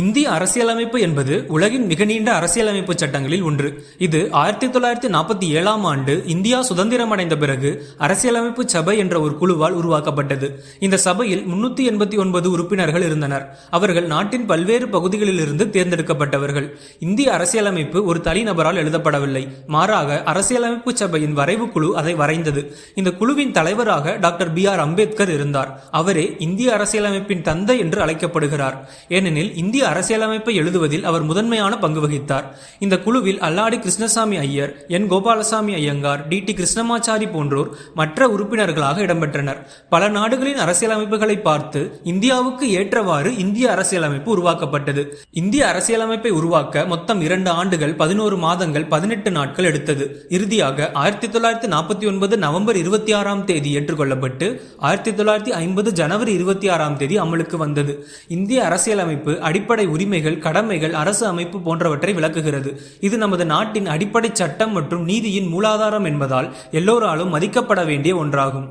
இந்திய அரசியலமைப்பு என்பது உலகின் மிக நீண்ட அரசியலமைப்பு சட்டங்களில் ஒன்று. இது ஆயிரத்தி தொள்ளாயிரத்தி நாற்பத்தி ஏழாம் ஆண்டு இந்தியா சுதந்திரம் அடைந்த பிறகு அரசியலமைப்பு சபை என்ற ஒரு குழுவால் உருவாக்கப்பட்டது. இந்த சபையில் முன்னூத்தி எண்பத்தி ஒன்பது உறுப்பினர்கள் இருந்தனர். அவர்கள் நாட்டின் பல்வேறு பகுதிகளிலிருந்து தேர்ந்தெடுக்கப்பட்டவர்கள். இந்திய அரசியலமைப்பு ஒரு தனிநபரால் எழுதப்படவில்லை. மாறாக அரசியலமைப்பு சபையின் வரைவு குழு அதை வரைந்தது. இந்த குழுவின் தலைவராக டாக்டர் பி ஆர் அம்பேத்கர் இருந்தார். அவரே இந்திய அரசியலமைப்பின் தந்தை என்று அழைக்கப்படுகிறார். ஏனெனில் இந்திய அரசியலமைப்பை எழுதுவதில் அவர் முதன்மையான பங்கு வகித்தார். இந்த குழுவில் Alladi Krishnaswami Iyer N Gopalaswami Iyengar T T Krishnamachari போன்றோர் மற்ற உறுப்பினர்களாக இடம்பெற்றனர். பல நாடுகளின் அரசியலமைப்புகளை பார்த்து இந்தியாவுக்கு ஏற்றவாறு இந்திய அரசியலமைப்பு உருவாக்கப்பட்டது. இந்திய அரசியலமைப்பை உருவாக்க மொத்தம் இரண்டு ஆண்டுகள் பதினோரு மாதங்கள் பதினெட்டு நாட்கள் எடுத்தது. இறுதியாக ஆயிரத்தி தொள்ளாயிரத்தி நாற்பத்தி ஒன்பது நவம்பர் இருபத்தி ஆறாம் தேதி ஏற்றுக்கொள்ளப்பட்டு ஆயிரத்தி தொள்ளாயிரத்தி ஐம்பது ஜனவரி இருபத்தி ஆறாம் தேதி அமலுக்கு வந்தது. இந்திய அரசியலமைப்பு அடிப்படை உரிமைகள் கடமைகள் அரசு அமைப்பு போன்றவற்றை விளக்குகிறது. இது நமது நாட்டின் அடிப்படை சட்டம் மற்றும் நீதியின் மூலாதாரம் என்பதால் எல்லோராலும் மதிக்கப்பட வேண்டிய ஒன்றாகும்.